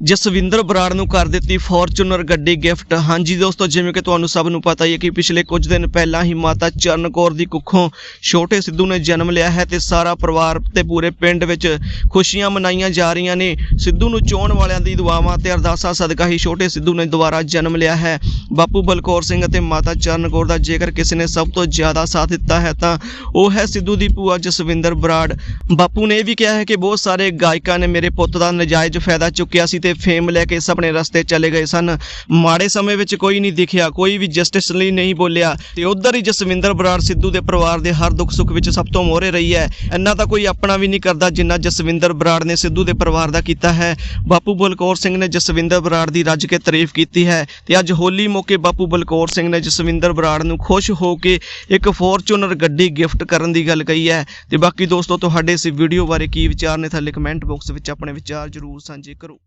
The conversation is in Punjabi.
ਜਸਵਿੰਦਰ ਬਰਾੜ ਨੂੰ ਕਰ ਦਿੱਤੀ ਫੋਰਚੂਨਰ ਗੱਡੀ ਗਿਫਟ। ਹਾਂਜੀ ਦੋਸਤੋ, ਜਿਵੇਂ ਕਿ ਤੁਹਾਨੂੰ ਸਭ ਨੂੰ ਪਤਾ ਹੀ ਹੈ ਕਿ ਪਿਛਲੇ ਕੁਝ ਦਿਨ ਪਹਿਲਾਂ ਹੀ ਮਾਤਾ ਚਰਨ ਕੌਰ ਦੀ ਕੁੱਖੋਂ ਛੋਟੇ ਸਿੱਧੂ ਨੇ ਜਨਮ ਲਿਆ ਹੈ ਤੇ ਸਾਰਾ ਪਰਿਵਾਰ ਤੇ ਪੂਰੇ ਪਿੰਡ ਵਿੱਚ ਖੁਸ਼ੀਆਂ ਮਨਾਈਆਂ ਜਾ ਰਹੀਆਂ ਨੇ। ਸਿੱਧੂ ਨੂੰ ਚੋਣ ਵਾਲਿਆਂ ਦੀ ਦੁਆਵਾਂ ਤੇ ਅਰਦਾਸਾਂ ਸਦਕਾ ਹੀ ਛੋਟੇ ਸਿੱਧੂ ਨੇ ਦੁਬਾਰਾ ਜਨਮ ਲਿਆ ਹੈ। ਬਾਪੂ ਬਲਕੌਰ ਸਿੰਘ ਅਤੇ ਮਾਤਾ ਚਰਨ ਕੌਰ ਦਾ ਜੇਕਰ ਕਿਸੇ ਨੇ ਸਭ ਤੋਂ ਜ਼ਿਆਦਾ ਸਾਥ ਦਿੱਤਾ ਹੈ ਤਾਂ ਉਹ ਹੈ ਸਿੱਧੂ ਦੀ ਭੂਆ ਜਸਵਿੰਦਰ ਬਰਾੜ। ਬਾਪੂ ਨੇ ਇਹ ਵੀ ਕਿਹਾ ਹੈ ਕਿ ਬਹੁਤ ਸਾਰੇ ਗਾਇਕਾਂ ਨੇ ਮੇਰੇ ਪੁੱਤ ਦਾ ਨਜਾਇਜ਼ ਫਾਇਦਾ ਚੁੱਕਿਆ ਸੀ ਤੇ ਫੇਮ ਲੈ ਕੇ ਸਭ ਆਪਣੇ ਰਸਤੇ ਚਲੇ ਗਏ ਸਨ। ਮਾੜੇ ਸਮੇਂ ਵਿੱਚ ਕੋਈ ਨਹੀਂ ਦਿਖਿਆ, ਕੋਈ ਵੀ ਜਸਟਿਸ ਲਈ ਨਹੀਂ ਬੋਲਿਆ। ਤੇ ਉਧਰ ਹੀ ਜਸਵਿੰਦਰ ਬਰਾੜ ਸਿੱਧੂ ਦੇ ਪਰਿਵਾਰ ਦੇ ਹਰ ਦੁੱਖ ਸੁੱਖ ਵਿੱਚ ਸਭ ਤੋਂ ਮੋਹਰੇ ਰਹੀ ਹੈ। ਇੰਨਾ ਤਾਂ ਕੋਈ ਆਪਣਾ ਵੀ ਨਹੀਂ ਕਰਦਾ ਜਿੰਨਾ ਜਸਵਿੰਦਰ ਬਰਾੜ ਨੇ ਸਿੱਧੂ ਦੇ ਪਰਿਵਾਰ ਦਾ ਕੀਤਾ ਹੈ। ਬਾਪੂ ਬਲਕੌਰ ਸਿੰਘ ਨੇ ਜਸਵਿੰਦਰ ਬਰਾੜ ਦੀ ਰੱਜ ਕੇ ਤਾਰੀਫ ਕੀਤੀ ਹੈ ਤੇ ਅੱਜ ਹੋਲੀ ਮੌਕੇ ਬਾਪੂ ਬਲਕੌਰ ਸਿੰਘ ਨੇ ਜਸਵਿੰਦਰ ਬਰਾੜ ਨੂੰ ਖੁਸ਼ ਹੋ ਕੇ ਇੱਕ ਫੋਰਚੂਨਰ ਗੱਡੀ ਗਿਫਟ ਕਰਨ ਦੀ ਗੱਲ ਕਹੀ ਹੈ। ਤੇ ਬਾਕੀ ਦੋਸਤੋ, ਤੁਹਾਡੇ ਇਸ ਵੀਡੀਓ ਬਾਰੇ ਕੀ ਵਿਚਾਰ ਨੇ, ਥੱਲੇ ਕਮੈਂਟ ਬਾਕਸ ਵਿੱਚ ਆਪਣੇ ਵਿਚਾਰ ਜ਼ਰੂਰ ਸਾਂਝੇ ਕਰੋ।